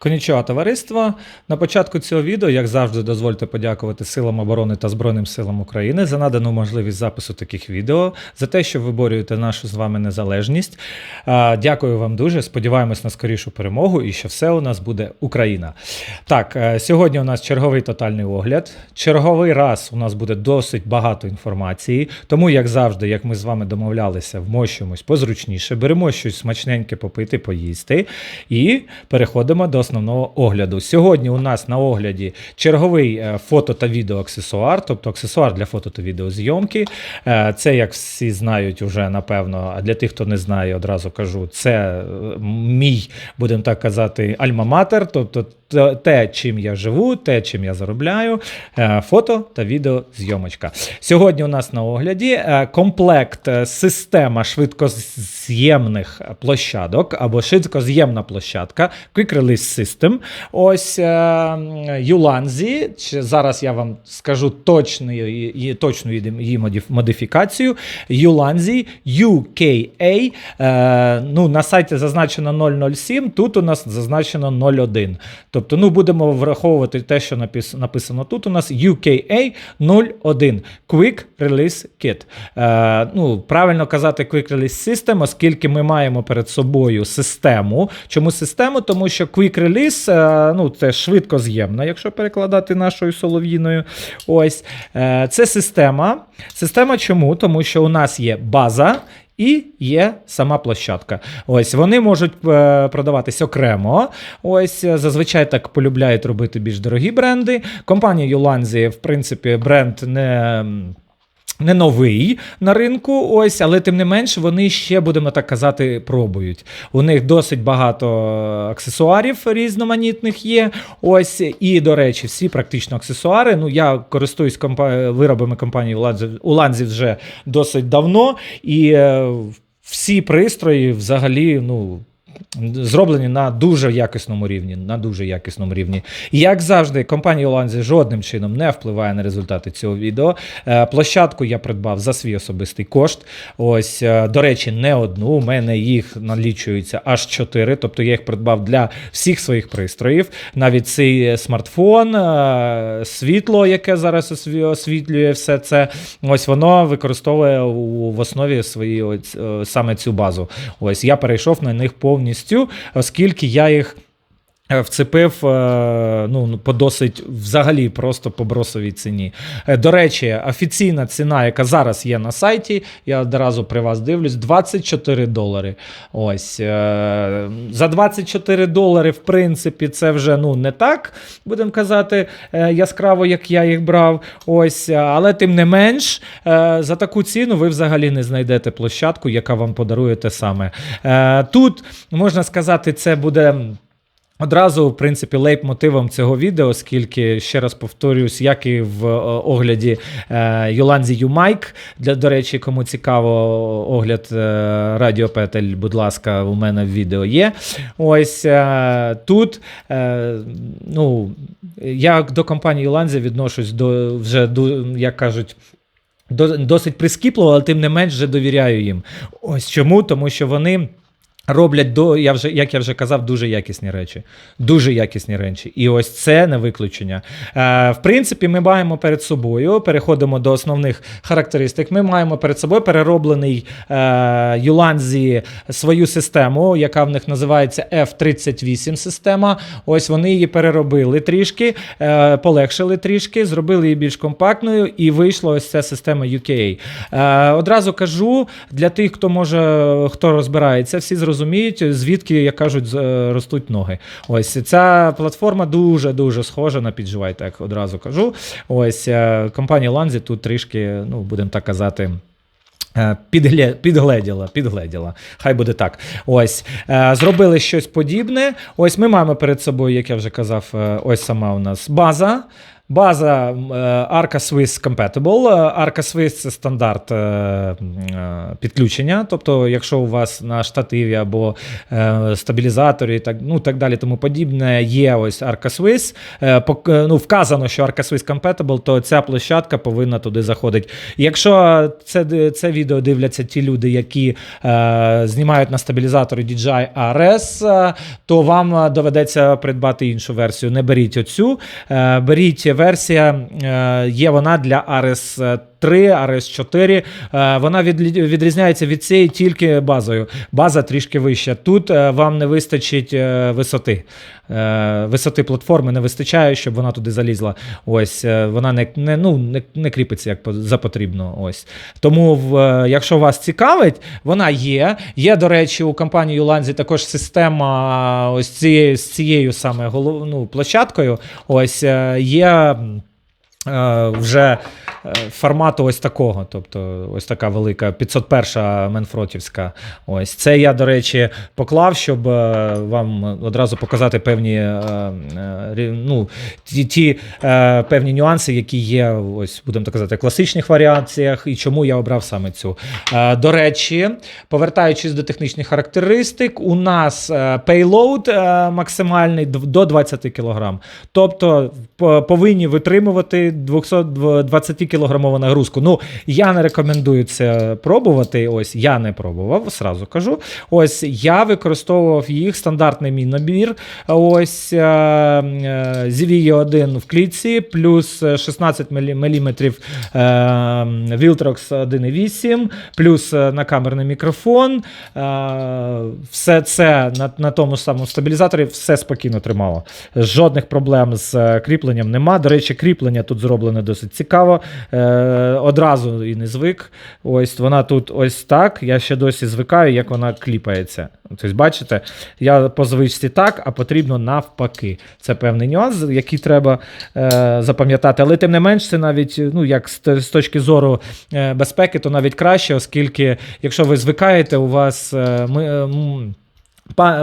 Конічого товариство. На початку цього відео, як завжди, дозвольте подякувати Силам оборони та Збройним силам України за надану можливість запису таких відео, за те, що виборюєте нашу з вами незалежність. Дякую вам дуже. Сподіваємось на скорішу перемогу і що все у нас буде Україна. Так, е, сьогодні у нас черговий тотальний огляд. Черговий раз у нас буде досить багато інформації. Тому, як завжди, як ми з вами домовлялися, вмощуємось позручніше, беремо щось смачненьке попити, поїсти і переходимо до основного огляду. Сьогодні у нас на огляді черговий е, фото та відеоаксесуар, тобто аксесуар для фото та відеозйомки. Е, Це, як всі знають, уже напевно. А для тих, хто не знає, одразу кажу, це е, мій, будемо так казати, альма-матер, тобто те- чим я живу, те, чим я заробляю, фото та відеозйомочка. Сьогодні у нас на огляді комплект система швидкоз'ємних площадок або швидкоз'ємна площадка Quick Release System. Ось Юланзі. Зараз я вам скажу точну, її- точну її модифікацію. Юланзі UKA. Е, ну, на сайті зазначено 007, тут у нас зазначено 01. Тобто, ну, будемо враховувати те, що напис- написано тут. У нас UKA 01 Quick Release Kit. Е, ну, правильно казати Quick Release System, оскільки ми маємо перед собою систему. Чому систему? Тому що Quick Release, е, ну, це швидко з'ємна, якщо перекладати нашою солов'їною. Ось. Е, це система. Система чому? Тому що у нас є база. І є сама площадка. Ось вони можуть е, продаватись окремо. Ось зазвичай так полюбляють робити більш дорогі бренди. Компанія Юланзі, в принципі, бренд не. Не новий на ринку, ось, але тим не менш вони ще, будемо так казати, пробують. У них досить багато аксесуарів різноманітних є. Ось, і, до речі, всі практично аксесуари. Ну, я користуюсь компа- виробами компанії Уланзі вже досить давно, і е, всі пристрої взагалі, ну. Зроблені на дуже якісному рівні. На дуже якісному рівні. І як завжди, компанія Оланзі жодним чином не впливає на результати цього відео. Е, Площадку я придбав за свій особистий кошт. Ось, е, до речі, не одну. У мене їх налічується аж чотири. Тобто я їх придбав для всіх своїх пристроїв. Навіть цей смартфон, е, світло, яке зараз освітлює все це. Ось воно використовує в основі свої ось, саме цю базу. Ось я перейшов на них повністю, оскільки я їх. Е, Вцепив е, ну, по досить взагалі просто по бросовій ціні. Е, До речі, офіційна ціна, яка зараз є на сайті, я одразу при вас дивлюсь, 24 долари. Ось за 24 долари, в принципі, це вже ну не так, будемо казати, яскраво, як я їх брав. Ось, але тим не менш, за таку ціну ви взагалі не знайдете площадку, яка вам подарує те саме. Тут можна сказати, це буде. Одразу, в принципі, лейб-мотивом цього відео, оскільки, ще раз повторюсь, як і в е, огляді е, Йоланзі Юмайк. Для, до речі, кому цікаво, огляд е, Радіо Петель, будь ласка, у мене в відео є. Ось е, тут, е, ну, я до компанії Йоланзі відношусь до вже, до, як кажуть, досить прискіпливо, але тим не менш вже довіряю їм. Ось чому? Тому що вони. Роблять до, я вже, як я вже казав, дуже якісні речі. Дуже якісні речі. І ось це не виключення. Е, в принципі, ми маємо перед собою, переходимо до основних характеристик. Ми маємо перед собою перероблений е, Юланзі свою систему, яка в них називається F38 система. Ось вони її переробили трішки, е, полегшили трішки, зробили її більш компактною, і вийшла ось ця система UKA. Е, одразу кажу для тих, хто може хто розбирається, всі зрозуміють, звідки, як кажуть, е, ростуть ноги. Ось ця платформа дуже дуже схожа на підживай, так одразу кажу. Ось е, компанія Ланзі тут трішки, ну будемо так казати. е, Підгле, підгледіла, підгледіла. Хай буде так. Ось зробили щось подібне. Ось ми маємо перед собою, як я вже казав, ось сама у нас база. База е, Arca Swiss Compatible. Е, Arca Swiss це стандарт е, підключення. Тобто, якщо у вас на штативі або стабілізаторі, так, ну, так далі, тому подібне, є ось Arca Swiss. Ну, вказано, що Arca Swiss Compatible, то ця площадка повинна туди заходити. Якщо це, це відео дивляться ті люди, які знімають на стабілізаторі DJI RS, то вам доведеться придбати іншу версію. Не беріть оцю. Беріть версія, е, є вона для RS 3, RS 4. Е, вона відрізняється від цієї тільки базою. База трішки вища. Тут е, вам не вистачить е, висоти. Е, Висоти платформи не вистачає, щоб вона туди залізла. Ось вона не, не, ну, не, не кріпиться як за потрібно. Ось. Тому, в, якщо вас цікавить, вона є. Є, до речі, у компанії Ulanzi також система ось цією, з цією саме голов, ну, площадкою. Ось є. Е, Вже е, формату ось такого, тобто ось така велика 501 Менфротівська. Ось це я, до речі, поклав, щоб е, вам одразу показати певні, ну, ті, ті певні нюанси, які є, ось будемо так казати, класичних варіаціях, і чому я обрав саме цю. До речі, повертаючись до технічних характеристик, у нас е, максимальний до 20 кг. Тобто повинні витримувати 220 кілограмову нагрузку. Ну, я не рекомендую це пробувати. Ось я не пробував, сразу кажу. Ось я використовував їх стандартний мій набір. Ось е, е, ZVE 1 в клітці, плюс 16 мм Viltrox 1.8, плюс е, накамерний мікрофон. Все це на, на тому самому стабілізаторі все спокійно тримало. Жодних проблем з кріпленням нема. До речі, кріплення тут зроблене досить цікаво. Е, Одразу і не звик. Ось вона тут ось так. Я ще досі звикаю, як вона кліпається. Тобто, бачите, я по звичці так, а потрібно навпаки. Це певний нюанс, який треба е, запам'ятати. Але тим не менш, це навіть, ну, як з, з точки зору е, безпеки, то навіть краще, оскільки, якщо ви звикаєте, у вас. Е, ми, е,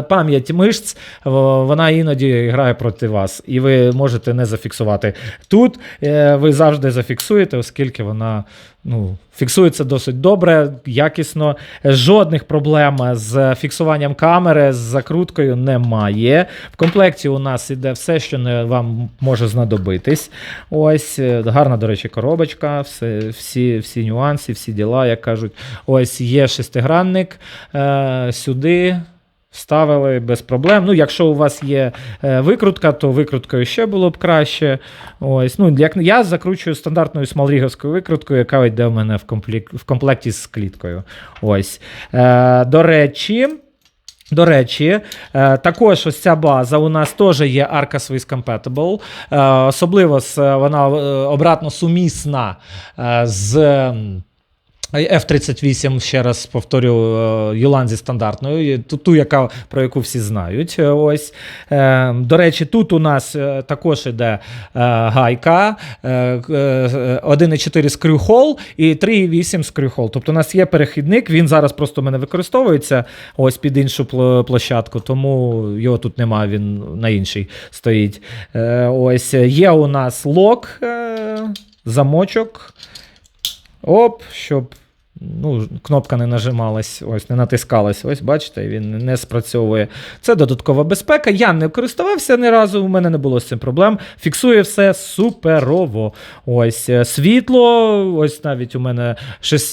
Пам'ять мишць, вона іноді грає проти вас, і ви можете не зафіксувати. Тут е, ви завжди зафіксуєте, оскільки вона ну, фіксується досить добре, якісно. Жодних проблем з фіксуванням камери, з закруткою немає. В комплекті у нас іде все, що не вам може знадобитись. Ось е, гарна, до речі, коробочка, все, всі, всі нюанси, всі діла, як кажуть. Ось є шестигранник е, сюди. Вставили без проблем. Ну, якщо у вас є е, викрутка, то викруткою ще було б краще. Ось, ну, як я закручую стандартною смалріговською викруткою, яка йде в мене в, комплект, в комплекті з кліткою. Ось. Е, до речі. До речі, е, також ось ця база у нас теж є Arca Swiss Compatible. Е, особливо вона обратно сумісна з. М, F-38, ще раз повторю, е, Юланзі стандартною, ту, яка, про яку всі знають. Е, Ось. Е, До речі, тут у нас також іде гайка, е, е, 1,4 скрюхол і 3,8 скрюхол. Тобто у нас є перехідник, він зараз просто в мене використовується ось під іншу площадку, тому його тут немає, він на іншій стоїть. Ось є у нас лок, замочок. Оп, щоб ну, кнопка не нажималась, ось не натискалась. Ось, бачите, він не спрацьовує. Це додаткова безпека. Я не користувався ні разу, у мене не було з цим проблем. Фіксує все суперово. Ось е, світло, ось навіть у мене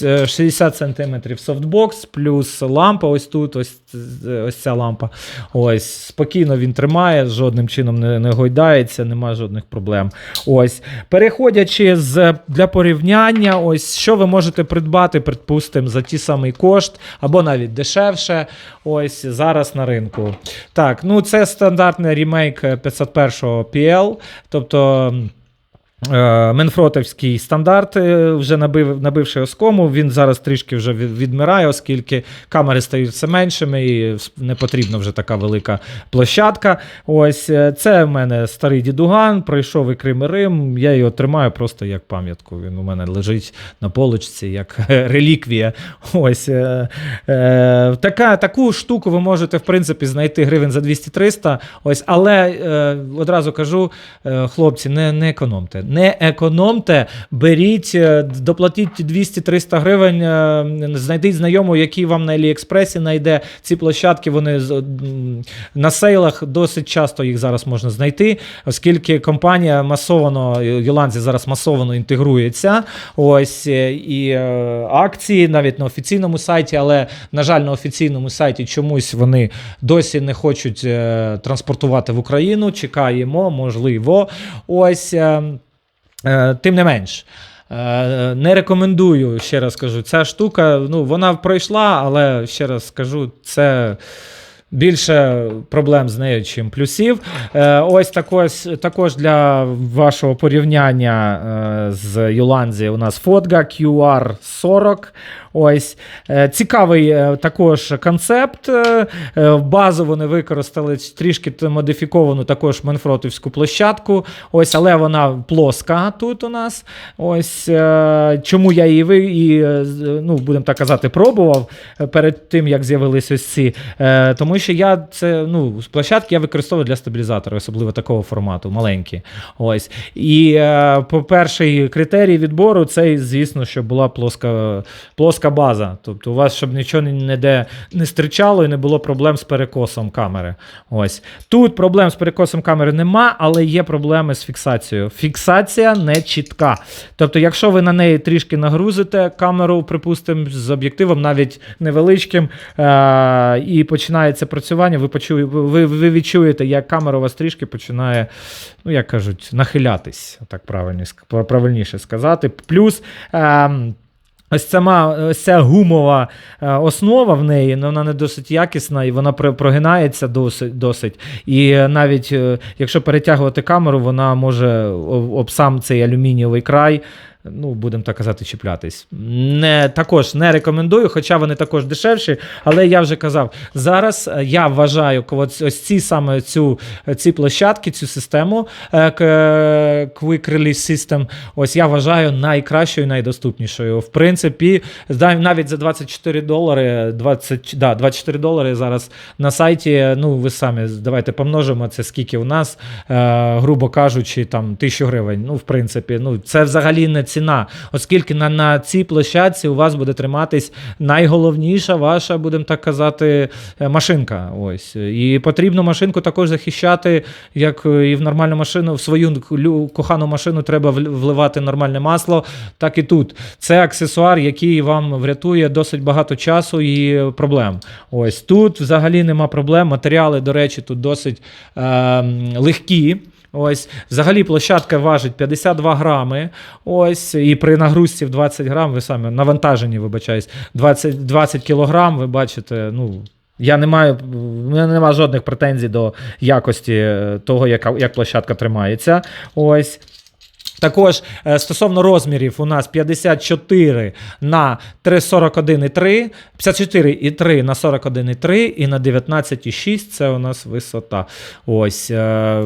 е, 60 см софтбокс, плюс лампа ось тут, ось, е, ось ця лампа. Ось, спокійно він тримає, жодним чином не, не гойдається, немає жодних проблем. Ось, переходячи з для порівняння, ось що ви можете придбати, припустимо, за ті самий кошт, або навіть дешевше. Ось зараз на ринку. Так, ну це стандартний ремейк 501 PL, тобто. Е, Менфротовський стандарт, е, вже набив, набивши оскому, він зараз трішки вже відмирає, оскільки камери стають все меншими і не потрібна вже така велика площадка. Ось е, це в мене старий дідуган, пройшов і Крим і Рим. Я його тримаю просто як пам'ятку. Він у мене лежить на полочці, як реліквія. Ось така, таку штуку ви можете в принципі знайти гривень за 200-300. Ось, але одразу кажу, хлопці, не, не економте. Не економте, беріть, е, доплатіть 200-300 гривень, е, знайдіть знайому, який вам на Аліекспресі знайде. Ці площадки вони на сейлах досить часто їх зараз можна знайти, оскільки компанія масовано, Йоланзі зараз масовано інтегрується. Ось е, і е, акції навіть на офіційному сайті, але, на жаль, на офіційному сайті чомусь вони досі не хочуть е, транспортувати в Україну. Чекаємо, можливо. Ось. Е, Тим не менш. е, Не рекомендую, ще раз кажу, ця штука, ну, вона пройшла, але ще раз скажу, це більше проблем з нею, чим плюсів. Е, Ось також, також для вашого порівняння е, з Юланзі у нас фотга QR40. Ось Е, цікавий також концепт. Базу вони використали трішки модифіковану також Менфротівську площадку. Ось, але вона плоска тут у нас. Ось чому я її ви і, ну, будемо так казати, пробував перед тим, як з'явились ось ці. Тому що я це ну, з площадки я використовую для стабілізатора, особливо такого формату, маленькі. Ось. І е, по перший критерій відбору це, звісно, що була плоска, плоска база. Тобто у вас, щоб нічого ніде не стричало і не було проблем з перекосом камери. Ось. Тут проблем з перекосом камери нема, але є проблеми з фіксацією. Фіксація не чітка. Тобто, якщо ви на неї трішки нагрузите камеру, припустимо, з об'єктивом навіть невеличким, е- і починається працювання, ви, почує, ви, ви відчуєте, як камера у вас трішки починає, ну як кажуть, нахилятись, так правильно, правильніше сказати. Плюс. Е- Ось сама ось ця гумова е, основа в неї, ну, вона не досить якісна і вона прогинається досить. досить. І навіть е, якщо перетягувати камеру, вона може об сам цей алюмінієвий край. Ну, будемо так казати, чіплятись. Не, також не рекомендую, хоча вони також дешевші. Але я вже казав, зараз е, я вважаю ось, ці саме цю, ці площадки, цю систему е, е, Quick Release System, ось я вважаю найкращою, найдоступнішою. В принципі, навіть за 24 долари, 20, да, 24 долари зараз на сайті. Ну, ви самі давайте помножимо це, скільки у нас, е, грубо кажучи, там 1000 гривень. Ну, в принципі, ну це взагалі не ціна, оскільки на, на цій площадці у вас буде триматись найголовніша ваша, будемо так казати, е, машинка. Ось. І потрібно машинку також захищати, як е, і в нормальну машину, в свою кохану машину треба вливати нормальне масло, так і тут. Це аксесуар, який вам врятує досить багато часу і проблем. Ось тут взагалі нема проблем. Матеріали, до речі, тут досить е, легкі. Ось, взагалі площадка важить 52 грами. Ось, і при нагрузці в 20 грам, ви самі навантажені, вибачаюсь, 20, 20 кілограм, ви бачите, ну. Я не маю, немає жодних претензій до якості е, того, яка, як площадка тримається. Ось. Також е, стосовно розмірів, у нас 54 на 341,3, 54,3 на 41,3 і на 19,6 це у нас висота. Ось. е,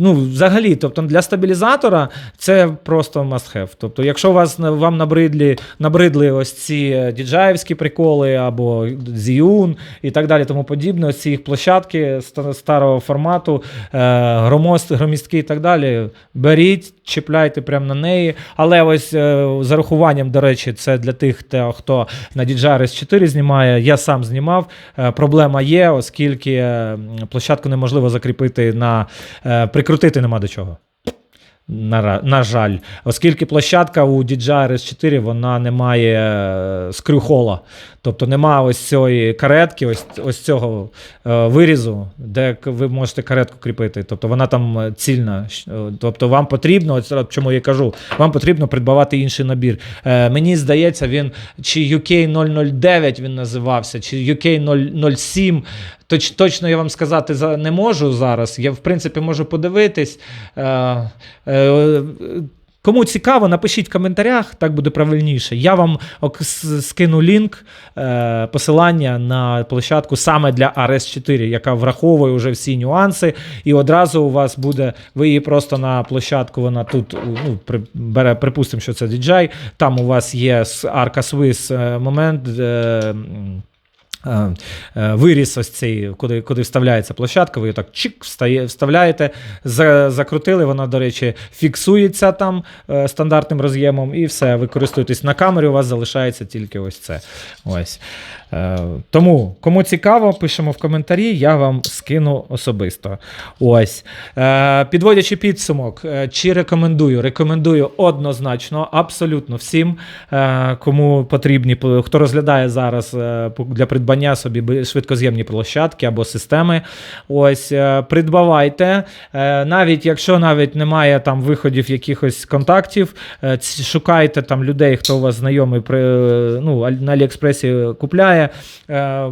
Ну, взагалі, тобто для стабілізатора це просто must have. Тобто, якщо вас вам набридлі, набридли ось ці е, діджаївські приколи або Zhiyun і так далі, тому подібне, ось ці їх площадки ста- старого формату, е, громост, громістки і так далі, беріть, чіпляйте прямо на неї. Але ось е, з рахуванням, до речі, це для тих, хто на DJRS 4 знімає. Я сам знімав. Е, Проблема є, оскільки площадку неможливо закріпити на е, прикрутити нема до чого. На, на жаль, оскільки площадка у DJI RS4 вона не має е, скрюхола. Тобто нема ось цієї каретки, ось, ось цього е, вирізу, де ви можете каретку кріпити. Тобто вона там е, цільна. Е, Тобто вам потрібно, ось чому я кажу, вам потрібно придбавати інший набір. Е, мені здається, він чи UK 009 він називався, чи UK 007. Точ, точно я вам сказати за- не можу зараз. Я, в принципі, можу подивитись. Е, е, Кому цікаво, напишіть в коментарях, так буде правильніше. Я вам скину лінк, е, посилання на площадку саме для RS4, яка враховує вже всі нюанси. І одразу у вас буде, ви її просто на площадку, вона тут ну, при, бере, припустимо, що це DJI. Там у вас є Arca Swiss е, момент. Е, Виріс ось цей, куди, куди вставляється площадка, ви її так чик встає, вставляєте, за, закрутили, вона, до речі, фіксується там е, стандартним роз'ємом, і все, ви користуєтесь на камері, у вас залишається тільки ось це. Ось. Е, тому, кому цікаво, пишемо в коментарі, я вам скину особисто. Ось. Е, підводячи підсумок, е, чи рекомендую? Рекомендую однозначно, абсолютно всім, кому потрібні, хто розглядає зараз для придбання собі швидкоз'ємні площадки або системи. Ось, придбавайте. Навіть якщо навіть немає там виходів якихось контактів, шукайте там людей, хто у вас знайомий ну, на Аліекспресі купляє. Е,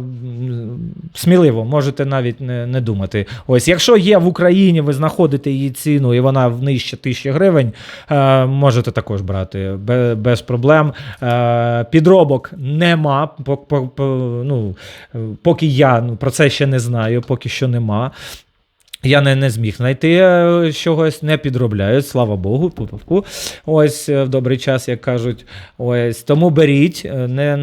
сміливо, можете навіть не, не думати. Ось, якщо є в Україні, ви знаходите її ціну і вона нижче тисячі гривень, е, можете також брати без, проблем. Е, підробок нема. По, по, по, ну, поки я ну, про це ще не знаю, поки що нема. Я не, не зміг знайти е, чогось, не підробляють, слава Богу. Ось е, в добрий час, як кажуть. Ось тому беріть, е, не.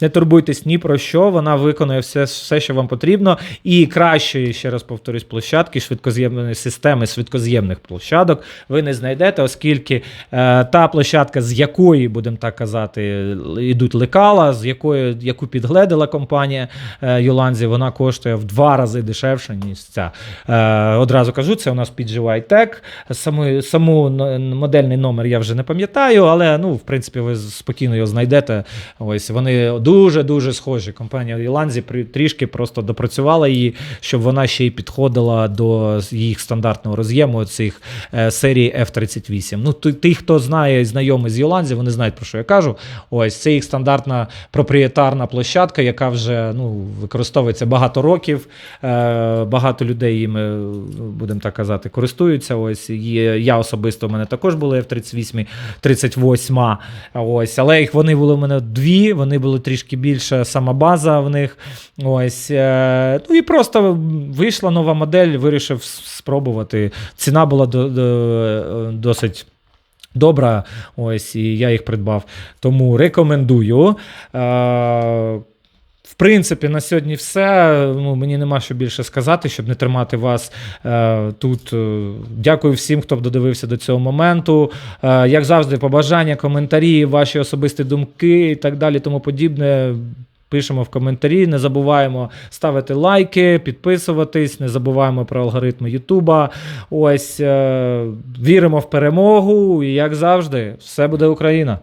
Не турбуйтесь ні про що, вона виконує все, все, що вам потрібно. І кращої, ще раз повторюсь, площадки, швидкоз'ємної системи швидкоз'ємних площадок ви не знайдете, оскільки е, та площадка, з якої, будемо так казати, йдуть лекала, з якої яку підгледила компанія е, Юланзі, вона коштує в два рази дешевше, ніж ця. Е, одразу кажу, це у нас PGY Tech. Саму, саму модельний номер я вже не пам'ятаю, але ну, в принципі, ви спокійно його знайдете. Ось вони дуже-дуже схожі. Компанія Юланзі трішки просто допрацювала її, щоб вона ще й підходила до їх стандартного роз'єму цих е, серії F38. Ну, ті- хто знає і знайомий з Юланзі, вони знають, про що я кажу. Ось це їх стандартна проприєтарна площадка, яка вже ну, використовується багато років. Е, багато людей їм, будемо так казати, користуються. Ось я особисто у мене також були F38, 38. Ось, але їх вони були у мене дві, вони були трішки більше, сама база в них. Ось, е, ну і просто вийшла нова модель, вирішив спробувати. Ціна була до, до, досить. Добра, ось і я їх придбав. Тому рекомендую. Е, в принципі, на сьогодні все. Ну, мені нема що більше сказати, щоб не тримати вас е, тут. Е, Дякую всім, хто додивився до цього моменту. Е, як завжди, побажання, коментарі, ваші особисті думки і так далі, тому подібне. Пишемо в коментарі, не забуваємо ставити лайки, підписуватись, не забуваємо про алгоритми Ютуба. Ось е, віримо в перемогу. І як завжди, все буде Україна.